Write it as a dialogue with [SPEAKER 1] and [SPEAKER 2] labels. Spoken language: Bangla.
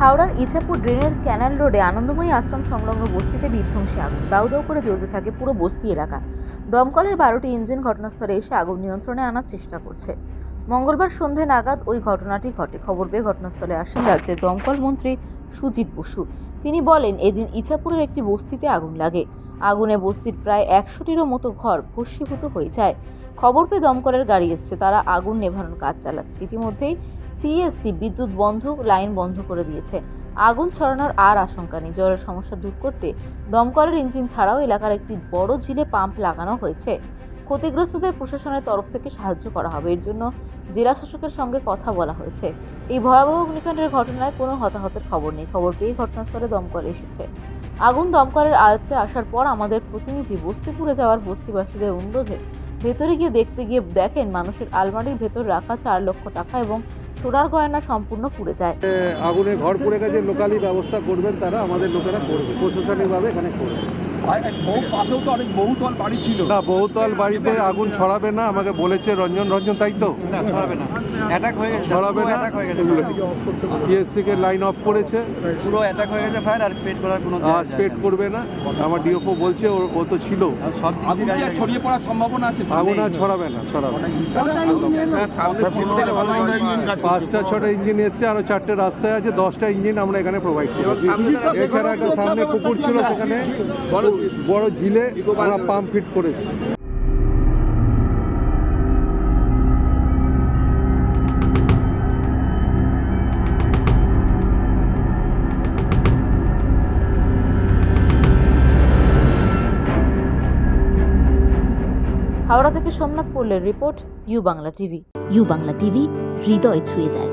[SPEAKER 1] হাওড়ার ইছাপুর ড্রেনের ক্যানাল রোডে আনন্দময়ী আশ্রম সংলগ্ন বস্তিতে বিধ্বংসী আগুন। দাউ দাউ করে জ্বলতে থাকে পুরো বস্তি এলাকা। দমকলের বারোটি ইঞ্জিন ঘটনাস্থলে এসে আগুন নিয়ন্ত্রণে আনার চেষ্টা করছে। মঙ্গলবার সন্ধে নাগাদ ওই ঘটনাটি ঘটে। খবর পেয়ে ঘটনাস্থলে আসেন রাজ্যের দমকল মন্ত্রী সুজিত বসু। তিনি বলেন, এদিন ইছাপুরের একটি বস্তিতে আগুন লাগে। আগুনে বস্তির প্রায় একশোটিরও মতো ঘর ভস্মীভূত হয়ে যায়। খবর পেয়ে দমকলের গাড়ি এসছে। তারা আগুন নেভানোর কাজ চালাচ্ছে। ইতিমধ্যেই সিএসসি বিদ্যুৎ বন্ধ, লাইন বন্ধ করে দিয়েছে। আগুন ছড়ানোর আর আশঙ্কা নেই। জলের সমস্যা দূর করতে দমকলের ইঞ্জিন ছাড়াও এলাকার একটি বড় ঝিলে পাম্প লাগানো হয়েছে। ক্ষতিগ্রস্তদের প্রশাসনের তরফ থেকে সাহায্য করা হবে। এর জন্য জেলা শাসকের সঙ্গে কথা বলা হয়েছে। এই ভয়াবহ অগ্নিকাণ্ডের ঘটনায় কোনো হতাহতের খবর নেই। খবর পেয়ে ঘটনাস্থলে দমকল এসেছে। আগুন দমকলের আয়ত্তে আসার পর আমাদের প্রতিনিধি বস্তিপুরে যাওয়ার বস্তিবাসীদের অনুরোধে ভেতরে গিয়ে দেখতে গিয়ে দেখেন মানুষের আলমারির ভেতর রাখা চার লক্ষ টাকা এবং সোনার গয়না সম্পূর্ণ পুড়ে যায়।
[SPEAKER 2] আগুনে ঘর পড়ে গেছে, লোকালি ব্যবস্থা করবেন তারা, আমাদের লোকেরা করবে, প্রশাসনিকভাবে এখানে করবে।
[SPEAKER 3] আর এক বহু পাশেও তো অনেক বহুতল বাড়ি ছিল।
[SPEAKER 2] না বহুতল বাড়িতে আগুন ছড়াবে না আমাকে বলেছে রঞ্জন রঞ্জন তাই তো?
[SPEAKER 4] ছড়াবে না। অ্যাটাক হয়ে গেছে
[SPEAKER 2] ছড়াবে না?
[SPEAKER 4] অ্যাটাক হয়ে গেছে।
[SPEAKER 2] সিএসসি কে লাইন অফ করেছে।
[SPEAKER 4] পুরো অ্যাটাক হয়ে গেছে ফায়ার আর স্প্রেড করার কোনো
[SPEAKER 2] আর স্পেড করবে না। আমার ডিওপো বলছে ও ও তো ছিল।
[SPEAKER 4] সব
[SPEAKER 3] আগুন ছড়িয়ে পড়ার সম্ভাবনা আছে?
[SPEAKER 2] আগুন আর ছড়াবে না ছড়াবে পাঁচটা ছটা ইঞ্জিন এসছে আরও চারটে রাস্তায় আছে দশটা ইঞ্জিন আমরা এখানে প্রোভাইড করছি এছাড়া একটা সামনে পুকুর ছিল সেখানে। বড় ঝিলে আমরা পাম্প ফিট করেছি।
[SPEAKER 1] হাওড়া থেকে Somnath পল্লের report, U Bangla TV.
[SPEAKER 5] U Bangla TV, হৃদয় ছুঁয়ে যায়।